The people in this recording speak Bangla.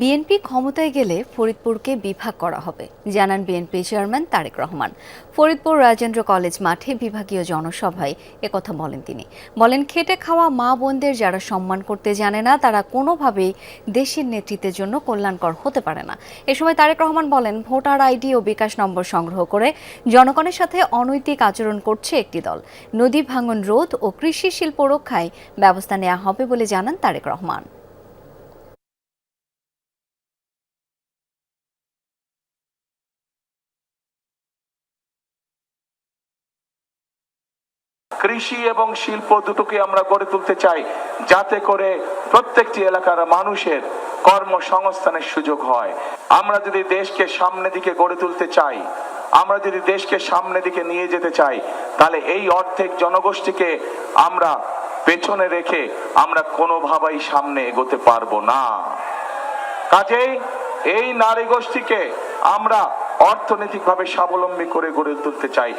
বিএনপি ক্ষমতায় গেলে ফরিদপুরকে বিভাগ করা হবে, জানান BNP chairman Tarique Rahman. Faridpur Rajendra college মাঠে বিভাগীয় জনসভায় একথা বলেন তিনি। বলেন, খেটে খাওয়া মা বোনদের যারা সম্মান করতে জানে না, তারা কোনোভাবেই দেশের নেতৃত্বের জন্য কল্যাণকর হতে পারে না। এ সময় তারেক রহমান বলেন, ভোটার আইডি ও বিকাশ নম্বর সংগ্রহ করে জনগণের সাথে অনৈতিক আচরণ করছে একটি দল। নদী ভাঙন রোধ ও কৃষি শিল্প রক্ষায় ব্যবস্থা নেওয়া হবে বলে জানান তারেক রহমান। কৃষি এবং শিল্প দুটোকে আমরা গড়ে তুলতে চাই, যাতে করে প্রত্যেকটি এলাকার মানুষের কর্মসংস্থানের সুযোগ হয়। আমরা যদি দেশকে সামনে দিকে গড়ে তুলতে চাই, আমরা যদি দেশকে সামনে দিকে নিয়ে যেতে চাই, তাহলে এই অর্ধেক জনগোষ্ঠীকে আমরা পেছনে রেখে আমরা কোনোভাবেই সামনে এগোতে পারব না। কাজেই এই নারী গোষ্ঠীকে আমরা অর্থনৈতিকভাবে স্বাবলম্বী করে গড়ে তুলতে চাই।